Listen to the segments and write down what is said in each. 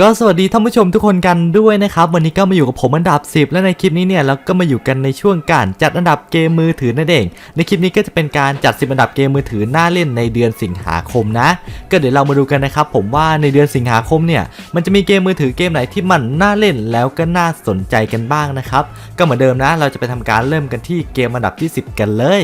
ก็สวัสดีท่านผู้ชมทุกคนกันด้วยนะครับ วันนี้ก็มาอยู่กับผมอันดับ 10 และในคลิปนี้เนี่ยเราก็มาอยู่กันในช่วงการจัดอันดับเกมมือถือนั่นเอง ในคลิปนี้ก็จะเป็นการจัด 10 อันดับเกมมือถือน่าเล่นในเดือนสิงหาคมนะ ก็เดี๋ยวเรามาดูกันนะครับผมว่าในเดือนสิงหาคมเนี่ยมันจะมีเกมมือถือเกมไหนที่มันน่าเล่นแล้วก็น่าสนใจกันบ้างนะครับก็เหมือนเดิมนะ เราจะไปทำการเริ่มกันที่เกมอันดับที่ 10 กันเลย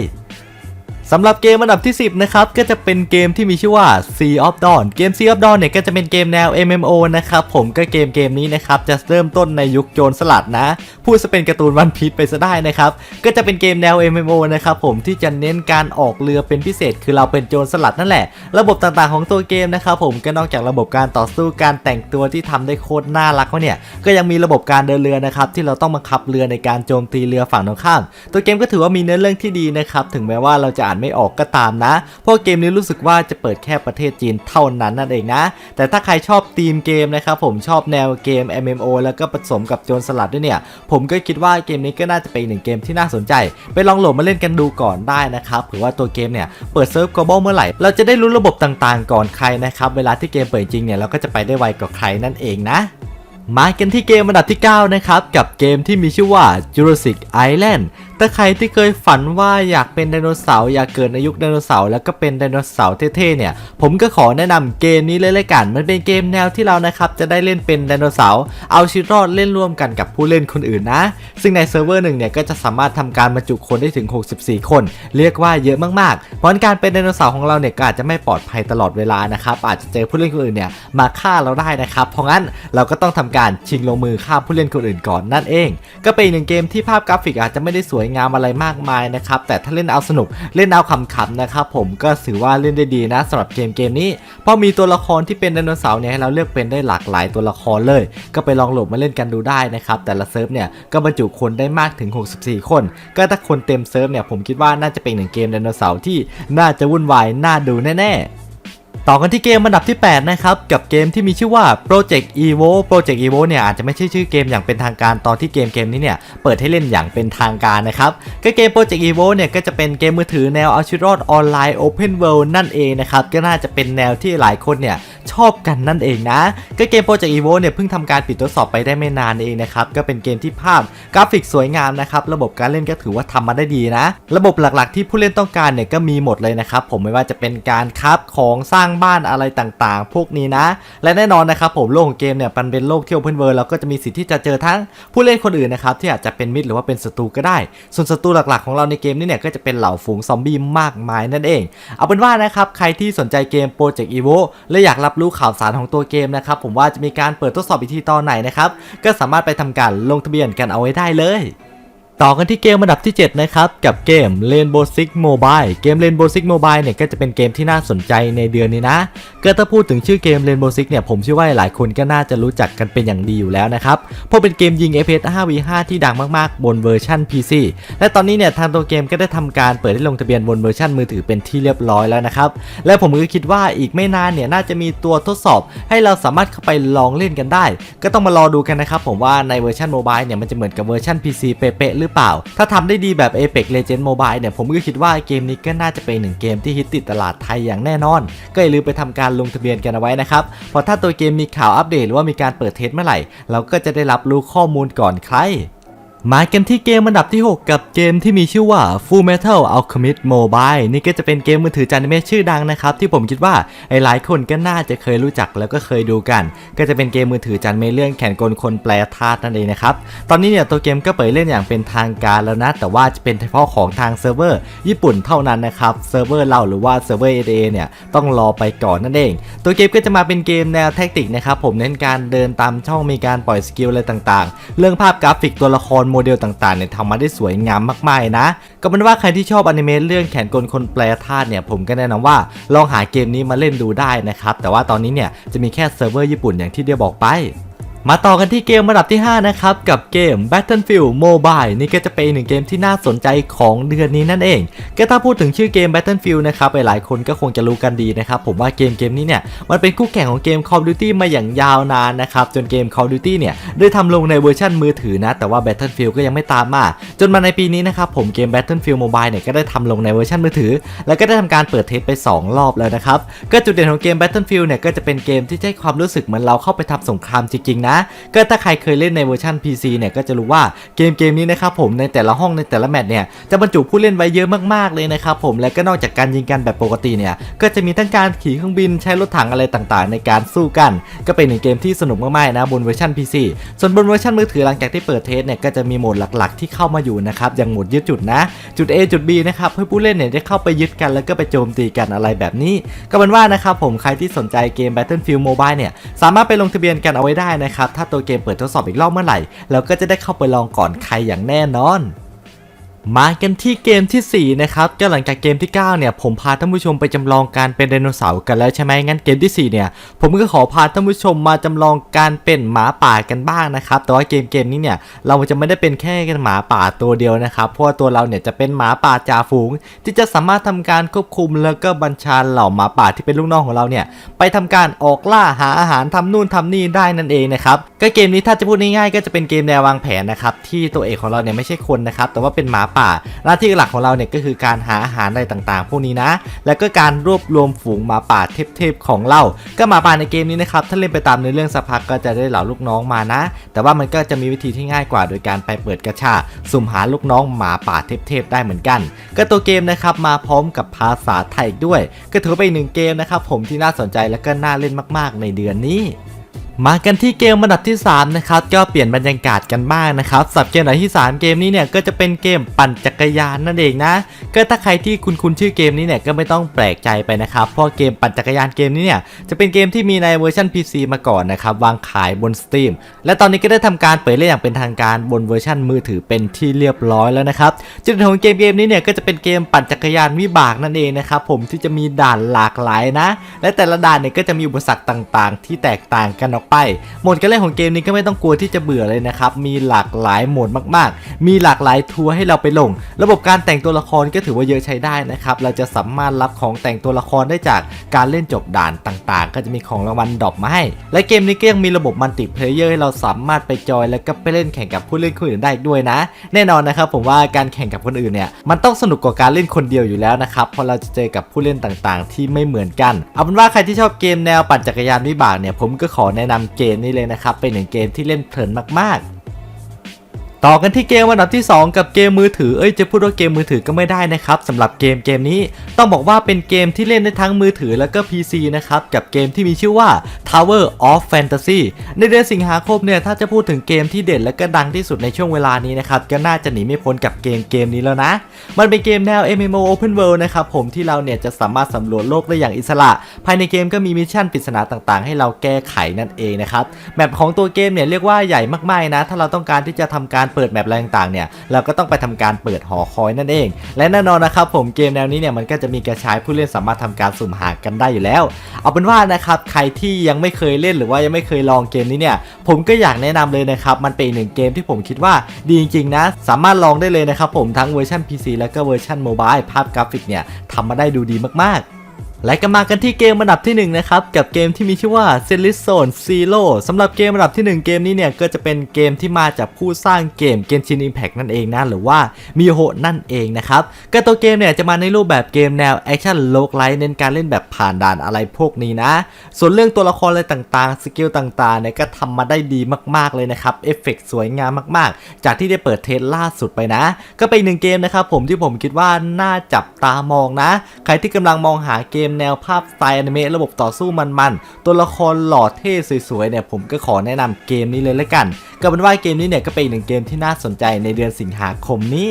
สำหรับเกมอันดับที่ 10 นะครับ ก็จะเป็นเกมที่มีชื่อว่า Sea of Dawn เกม Sea of Dawn เนี่ยก็จะเป็นเกมแนว MMO นะครับ ผมก็เกมเกมนี้นะครับ จะเริ่มต้นในยุคโจรสลัดนะ พูดจะเป็นการ์ตูนวันพีชไปซะได้นะครับ ก็จะเป็นเกมแนว MMO นะครับผมที่จะเน้นการออกเรือเป็นพิเศษ คือเราเป็นโจรสลัดนั่นแหละ ระบบต่างๆของตัวเกมนะครับผมก็นอกจากระบบการต่อสู้การแต่งตัวที่ทำได้โคตรน่ารักแล้วเนี่ย ก็ยังมีระบบการเดินเรือนะครับที่เราต้องบังคับเรือในการโจมตีเรือฝั่งตรงข้าม ตัวเกมก็ถือว่ามีเนื้อเรื่องที่ดีนะครับถึงแม้ว่าเราจะอ่านไม่ออกก็ตามนะ เพราะเกมนี้รู้สึกว่าจะเปิดแค่ประเทศจีนเท่านั้นนั่นเองนะ แต่ถ้าใครชอบธีมเกมนะครับผมชอบแนวเกม MMO แล้วก็ผสมกับโจรสลัดด้วยเนี่ย ผมก็คิดว่าเกมนี้ก็น่าจะเป็นหนึ่งเกมที่น่าสนใจ ไปลองโหลดมาเล่นกันดูก่อนได้นะครับเผื่อว่าตัวเกมเนี่ยเปิดเซิร์ฟ global เมื่อไหร่ เราจะได้รู้ระบบต่างๆ ก่อนใครนะครับเวลาที่เกมเปิดจริงเนี่ยเราก็จะไปได้ไวกว่าใครนั่นเองนะมากันที่เกมอันดับที่ 9 นะครับ กับเกมที่มีชื่อว่า Jurassic Island ถ้าใครที่เคยฝันว่าอยากเป็นไดโนเสาร์อยากเกิดในยุคไดโนเสาร์แล้วก็เป็นไดโนเสาร์เท่ๆเนี่ย ผมก็ขอแนะนำเกมนี้เลยละกัน มันเป็นเกมแนวที่เรานะครับจะได้เล่นเป็นไดโนเสาร์เอาชีวิตรอดเล่นร่วมกันกับผู้เล่นคนอื่นนะ ซึ่งในเซิร์ฟเวอร์หนึ่งเนี่ยก็จะสามารถทำการบรรจุคนได้ถึง 64 คน เรียกว่าเยอะมากๆ เพราะการเป็นไดโนเสาร์ของเราเนี่ยก็อาจจะไม่ปลอดภัยตลอดเวลานะครับอาจจะเจอผู้เล่นคนอื่นเนี่ยมาฆ่าเราได้นะครับ เพราะงั้นเราก็ต้องทำการชิงลงมือฆ่าผู้เล่นคนอื่นก่อนนั่นเอง ก็เป็นหนึ่งเกมที่ภาพกราฟิกอาจจะไม่ได้สวยงามอะไรมากมายนะครับ แต่ถ้าเล่นเอาสนุกเล่นเอาขำๆนะครับผมก็ถือว่าเล่นได้ดีนะสำหรับเกมเกมนี้เพราะมีตัวละครที่เป็นไดโนเสาร์เนี่ยให้เราเลือกเป็นได้หลากหลายตัวละครเลย ก็ไปลองโหลดมาเล่นกันดูได้นะครับแต่ละเซิร์ฟเนี่ยก็บรรจุคนได้มากถึง 64 คน ก็ถ้าคนเต็มเซิร์ฟเนี่ยผมคิดว่าน่าจะเป็นหนึ่งเกมไดโนเสาร์ที่น่าจะวุ่นวายน่าดูแน่ๆ ต่อกันที่เกมอันดับที่ 8 นะครับ กับเกมที่มีชื่อว่า Project Evo Project Evo เนี่ยอาจจะไม่ใช่ชื่อเกมอย่างเป็นทางการตอนที่เกมเกมนี้เนี่ยเปิดให้เล่นอย่างเป็นทางการนะครับก็เกม Project Evo เนี่ยก็จะเป็นเกมมือถือแนวเอาชีวิตรอดออนไลน์ Open World นั่นเองนะครับก็น่าจะเป็นแนวที่หลายคนเนี่ยชอบกันนั่นเองนะก็เกม Project Evo เนี่ยเพิ่งทำการปิดทดสอบไปได้ไม่นานเองนะครับก็เป็นเกมที่ภาพกราฟิกสวยงามนะครับระบบการเล่นก็ถือว่าทำมาได้ดีนะ ระบบหลักๆ ที่ผู้เล่นต้องการเนี่ยก็มีหมดเลยนะครับผมไม่ว่าจะเป็นการคับของสร้างบ้านอะไรต่างๆ พวกนี้นะ และแน่นอนนะครับผมโลกของเกมเนี่ยมันเป็นโลกที่ Open World เราก็จะมีสิทธิ์ที่จะเจอทั้งผู้เล่นคนอื่นนะครับที่อาจจะเป็นมิตรหรือว่าเป็นศัตรูก็ได้ ส่วนศัตรูหลักๆของเราในเกมนี้เนี่ยก็จะเป็นเหล่าฝูงซอมบี้มากมายนั่นเอง เอาเป็นว่านะครับใครที่สนใจเกม Project Evo และอยากรับรู้ข่าวสารของตัวเกมนะครับผมว่าจะมีการเปิดทดสอบอีกทีตอนไหนนะครับก็สามารถไปทำการลงทะเบียนกันเอาไว้ได้เลย ต่อกันที่เกมอันดับที่ 7 นะครับ กับเกม Rainbow Six Mobile เกม Rainbow Six Mobile เนี่ยก็จะเป็นเกมที่น่าสนใจในเดือนนี้นะก็ถ้าพูดถึงชื่อเกม Rainbow Six เนี่ยผมเชื่อว่าหลายคนก็น่าจะรู้จักกันเป็นอย่างดีอยู่แล้วนะครับ เพราะเป็นเกมยิง FPS 5v5 ที่ดังมากๆ บนเวอร์ชัน PC และตอนนี้เนี่ยทางตัวเกมก็ได้ทำการเปิดให้ลงทะเบียนบนเวอร์ชันมือถือเป็นที่เรียบร้อยแล้วนะครับ และผมก็คิดว่าอีกไม่นานเนี่ยน่าจะมีตัวทดสอบ ให้เราสามารถเข้าไปลองเล่นกันได้ ก็ต้องมารอดูกันนะครับผมว่าในเวอร์ชันโมบายเนี่ยมันจะเหมือนกับเวอร์ชัน PC เป๊ะๆหรือเปล่า ถ้าทำได้ดีแบบ Apex Legends Mobile เนี่ย ผมก็คิดว่าเกมนี้ก็น่าจะเป็นหนึ่งเกมที่ฮิตติดตลาดไทยอย่างแน่นอน ก็อย่าลืมไปทำการลงทะเบียนกันเอาไว้นะครับ เพราะถ้าตัวเกมมีข่าวอัปเดตหรือว่ามีการเปิดเทสเมื่อไหร่ เราก็จะได้รับรู้ข้อมูลก่อนใคร มากันที่เกมอันดับที่ 6 กับเกมที่มีชื่อว่า Full Metal Alchemist Mobile นี่ก็จะเป็นเกมมือถือจานเมชื่อดังนะครับ ที่ผมคิดว่าหลายคนก็น่าจะเคยรู้จักแล้วก็เคยดูกัน ก็จะเป็นเกมมือถือจานเมเรื่องแข่งกลคนแปลธาตุนั่นเองนะครับ ตอนนี้เนี่ยตัวเกมก็เปิดเล่นอย่างเป็นทางการแล้วนะ แต่ว่าจะเป็นเฉพาะของทางเซิร์ฟเวอร์ญี่ปุ่นเท่านั้นนะครับเซิร์ฟเวอร์เราหรือว่าเซิร์ฟเวอร์ ADA เนี่ยต้องรอไปก่อนนั่นเอง ตัวเกมก็จะมาเป็นเกมแนวแท็กติกนะครับผมเน้นการเดินตามช่องมีการปล่อยสกิลอะไรต่างๆ เรื่องภาพกราฟิกตัวละครโมเดลต่างๆเนี่ยทำมาได้สวยงามมากๆนะ ก็เป็นว่าใครที่ชอบอนิเมะเรื่องแขนกลคนแปลธาตุเนี่ยผมก็แนะนำว่าลองหาเกมนี้มาเล่นดูได้นะครับแต่ว่าตอนนี้เนี่ยจะมีแค่เซิร์ฟเวอร์ญี่ปุ่นอย่างที่เดียบอกไป มาต่อกันที่เกมระดับที่ 5 นะครับ กับเกม Battlefield Mobile นี่ก็จะเป็นหนึ่งเกมที่น่าสนใจของเดือนนี้นั่นเอง ก็ถ้าพูดถึงชื่อเกม Battlefield นะครับหลายคนก็คงจะรู้กันดีนะครับ ผมว่าเกมเกมนี้เนี่ยมันเป็นคู่แข่งของเกม Call of Duty มาอย่างยาวนานนะครับ จนเกม Call of Duty เนี่ยได้ทำลงในเวอร์ชันมือถือนะ แต่ว่า Battlefield ก็ยังไม่ตามมา จนมาในปีนี้นะครับผมเกม Battlefield Mobile เนี่ยก็ได้ทำลงในเวอร์ชันมือถือ แล้วก็ได้ทำการเปิดเทสไป 2 รอบแล้วนะครับก็จุดเด่นของเกม Battlefield เนี่ยก็จะเป็นเกมที่ให้ความรู้สึกเหมือนเราเข้าไปทำสงครามจริงๆนะ ก็ถ้าใครเคยเล่นในเวอร์ชัน PC เนี่ยก็จะรู้ว่าเกมเกมนี้นะครับผมในแต่ละห้องในแต่ละแมตช์เนี่ยจะบรรจุผู้เล่นไว้เยอะมากๆเลยนะครับผมและก็นอกจากการยิงกันแบบปกติเนี่ยก็จะมีทั้งการขี่เครื่องบินใช้รถถังอะไรต่างๆ ในการสู้กัน ก็เป็นหนึ่งเกมที่สนุกมากๆนะบนเวอร์ชัน PC ส่วนบนเวอร์ชันมือถือหลังจากที่เปิดเทสเนี่ยก็จะมีโหมดหลักๆ ที่เข้ามาอยู่นะครับอย่างโหมดยึดจุดนะ จุด A จุด B นะครับให้ผู้เล่นเนี่ยได้เข้าไปยึดกันแล้วก็ไปโจมตีกันอะไรแบบนี้ ก็เป็นว่านะครับผมใครที่สนใจเกม Battlefield Mobile เนี่ยสามารถไปลงทะเบียนกันเอาไว้ได้นะครับถ้าตัวเกมเปิดทดสอบอีกรอบเมื่อไหร่เราก็จะได้เข้าไปลองก่อนใครอย่างแน่นอน มากันที่เกมทีสี่ 4 นะครับ ก็หลังจากเกมที่ 9 เนี่ย ผมพาท่านผู้ชมไปจำลองการเป็นไดโนเสาร์กันแล้วใช่ไหมงั้นเกมทีสี่4 เนี่ย ผมก็ขอพาท่านผู้ชมมาจำลองการเป็นหมาป่ากันบ้างนะครับ แต่ว่าเกมเกมนี้เนี่ย เราจะไม่ได้เป็นแค่หมาป่าตัวเดียวนะครับ เพราะว่าตัวเราเนี่ยจะเป็นหมาป่าจ่าฝูง ที่จะสามารถทำการควบคุมแล้วก็บัญชาเหล่าหมาป่าที่เป็นลูกน้องของเราเนี่ย ไปทำการออกล่าหาอาหารทำนู่นทำนี่ได้นั่นเองนะครับ ก็เกมนี้ถ้าจะพูดง่ายๆก็จะเป็นเกมแนววางแผนนะครับที่ตัวเอกของเราเนี่ยไม่ใช่คนนะครับแต่ว่าเป็นหมาป่า หน้าที่หลักของเราเนี่ยก็คือการหาอาหารอะไรต่างๆ พวกนี้นะ แล้วก็การรวบรวมฝูงหมาป่าเทพๆของเรา ก็หมาป่าในเกมนี้นะครับถ้าเล่นไปตามในเรื่องสักพักก็จะได้เหล่าลูกน้องมานะ แต่ว่ามันก็จะมีวิธีที่ง่ายกว่า โดยการไปเปิดกระชาสุ่มหาลูกน้องหมาป่าเทพๆได้เหมือนกัน ก็ตัวเกมนะครับมาพร้อมกับภาษาไทยด้วย ก็ถือเป็นหนึ่งเกมนะครับผมที่น่าสนใจและก็น่าเล่นมาก ๆ ในเดือนนี้ มากันที่เกมระดับที่ 3 นะครับ ก็เปลี่ยนบรรยากาศกันบ้างนะครับสับเกมระดับที่ 3 เกมนี้เนี่ยก็จะเป็นเกมปั่นจักรยานนั่นเองนะ ก็ถ้าใครที่คุณคุณชื่อเกมนี้เนี่ยก็ไม่ต้องแปลกใจไปนะครับ เพราะเกมปั่นจักรยานเกมนี้เนี่ยจะเป็นเกมที่มีในเวอร์ชัน PC มาก่อนนะครับวางขายบน Steam และตอนนี้ก็ได้ทำการเปิดเล่นอย่างเป็นทางการบนเวอร์ชันมือถือเป็นที่เรียบร้อยแล้วนะครับจุดเด่นของเกมเกมนี้เนี่ยก็จะเป็นเกมปั่นจักรยานวิบากนั่นเองนะครับผมที่จะมีด่านหลากหลายนะ และแต่ละด่านเนี่ยก็จะมีอุปสรรคต่าง ๆ ที่แตกต่างกันออกไป โหมดการเล่นของเกมนี้ก็ไม่ต้องกลัวที่จะเบื่อเลยนะครับ มีหลากหลายโหมดมากๆ มีหลากหลายทัวร์ให้เราไปลง ระบบการแต่งตัวละครก็ถือว่าเยอะใช้ได้นะครับ เราจะสามารถรับของแต่งตัวละครได้จากการเล่นจบด่านต่างๆ ก็จะมีของรางวัลดรอปมาให้ และเกมนี้ก็ยังมีระบบมัลติเพลเยอร์ให้เราสามารถไปจอยแล้วก็ไปเล่นแข่งกับผู้เล่นคนอื่นได้ด้วยนะ แน่นอนนะครับผมว่าการแข่งกับคนอื่นเนี่ยมันต้องสนุกกว่าการเล่นคนเดียวอยู่แล้วนะครับเพราะเราจะเจอกับผู้เล่นต่างๆ ที่ไม่เหมือนกัน เอาเป็นว่าใครที่ชอบเกมแนวปั่นจักรยานวิบากเนี่ยผมก็ขอแนะนำเกมนี้เลยนะครับ เป็นหนึ่งเกมที่เล่นเพลินมากๆ ต่อกันที่เกมอันดับที่ 2 กับเกมมือถือ เอ้ยจะพูดว่าเกมมือถือก็ไม่ได้นะครับสำหรับเกมเกมนี้ต้องบอกว่าเป็นเกมที่เล่นได้ทั้งมือถือแล้วก็ PC นะครับกับเกมที่มีชื่อว่า Tower of Fantasy ในเดือนสิงหาคมเนี่ยถ้าจะพูดถึงเกมที่เด่นและก็ดังที่สุดในช่วงเวลานี้นะครับก็น่าจะหนีไม่พ้นกับเกมเกมนี้แล้วนะ มันเป็นเกมแนว MMO Open World นะครับผมที่เราเนี่ยจะสามารถสำรวจโลกได้อย่างอิสระ ภายในเกมก็มีมิชชั่นปริศนาต่างๆ ให้เราแก้ไขนั่นเองนะครับแมปของตัวเกมเนี่ยเรียกว่าใหญ่มากๆนะถ้าเราต้องการที่จะทำการเปิดแมปอะไรต่างๆเนี่ยเราก็ต้องไปทำการเปิดหอคอยนั่นเอง และแน่นอนนะครับผมเกมแนวนี้เนี่ยมันก็จะมีกระชายผู้เล่นสามารถทำการสุ่มหากันได้อยู่แล้ว เอาเป็นว่านะครับใครที่ยังไม่เคยเล่นหรือว่ายังไม่เคยลองเกมนี้เนี่ยผมก็อยากแนะนำเลยนะครับมันเป็นหนึ่งเกมที่ผมคิดว่าดีจริงๆนะสามารถลองได้เลยนะครับผมทั้งเวอร์ชัน PC แล้วก็เวอร์ชันโมบายภาพกราฟิกเนี่ยทำมาได้ดูดีมากๆ และก็มากันที่เกมอันดับที่1นะครับกับเกมที่มีชื่อว่า s e l i s Zone Zero สำหรับเกมอันดับที่ 1 เกมนี้เนี่ยก็จะเป็นเกมที่มาจากผู้สร้างเกม Genshin Impact นั่นเองนะหรือว่ามิโฮนั่นเองนะครับก็ตัวเกมเนี่ยจะมาในรูปแบบเกมแนวแอคชั่นโลกไลท์เน้นการเล่นแบบผ่านด่านอะไรพวกนี้นะ ส่วนเรื่องตัวละครอะไรต่างๆ สกิลต่างๆเนี่ยก็ทำมาได้ดีมากๆเลยนะครับเอฟเฟกต์สวยงามมากๆ จากที่ได้เปิดเทสล่าสุดไปนะ ก็เป็นหนึ่งเกมนะครับผมที่ผมคิดว่าน่าจับตามองนะ ใครที่กำลังมองหาเกมแนวภาพสไตล์อนิเมะระบบต่อสู้มันๆ ตัวละครหล่อเท่สวยๆเนี่ยผมก็ขอแนะนำเกมนี้เลยละกัน ก็เป็นว่าเกมนี้เนี่ยก็เป็นหนึ่งเกมที่น่าสนใจในเดือนสิงหาคมนี้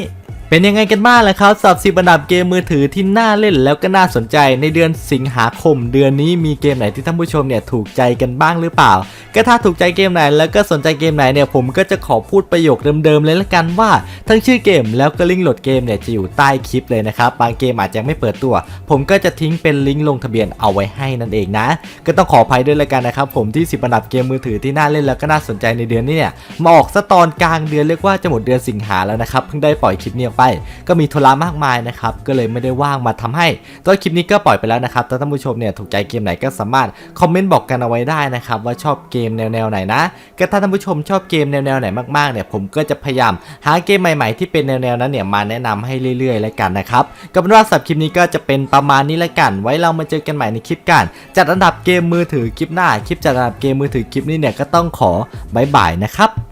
เป็นยังไงกันบ้างล่ะครับสำหรับสิบอันดับเกมมือถือที่น่าเล่นแล้วก็น่าสนใจในเดือนสิงหาคม เดือนนี้มีเกมไหนที่ท่านผู้ชมเนี่ยถูกใจกันบ้างหรือเปล่า ก็ถ้าถูกใจเกมไหนแล้วก็สนใจเกมไหนเนี่ยผมก็จะขอพูดประโยคเดิมๆเลยละกันว่า ทั้งชื่อเกมแล้วก็ลิงก์โหลดเกมเนี่ยจะอยู่ใต้คลิปเลยนะครับบางเกมอาจจะไม่เปิดตัว ผมก็จะทิ้งเป็นลิงก์ลงทะเบียนเอาไว้ให้นั่นเองนะ ก็ต้องขออภัยด้วยละกันนะครับผมที่10อันดับเกมมือถือที่น่าเล่นแล้วก็น่าสนใจในเดือนนี้เนี่ยมาออกซะตอนกลางเดือนเรียกว่าจะหมดเดือนสิงหาแล้วนะครับเพิ่งได้ปล่อยคลิปนี้ออกไป ก็มีธุระมากมายนะครับก็เลยไม่ได้ว่างมาทำให้ตัวคลิปนี้ก็ปล่อยไปแล้วนะครับถ้าท่านผู้ชมเนี่ยถูกใจเกมไหนก็สามารถคอมเมนต์บอกกันเอาไว้ได้นะครับว่าชอบเกมแนวๆไหนนะก็ถ้าท่านผู้ชมชอบเกมแนวๆไหนมากๆเนี่ยผมก็จะพยายามหาเกมใหม่ๆ ที่เป็นแนวๆนั้นเนี่ยมาแนะนำให้เรื่อยๆแล้วกันนะครับก็เป็นว่าสับคลิปนี้ก็จะเป็นประมาณนี้ละกัน ไว้เรามาเจอกันใหม่ในคลิปกัน จัดอันดับเกมมือถือคลิปหน้าคลิปจัดอันดับเกมมือถือคลิปนี้เนี่ยก็ต้องขอบายบายนะครับ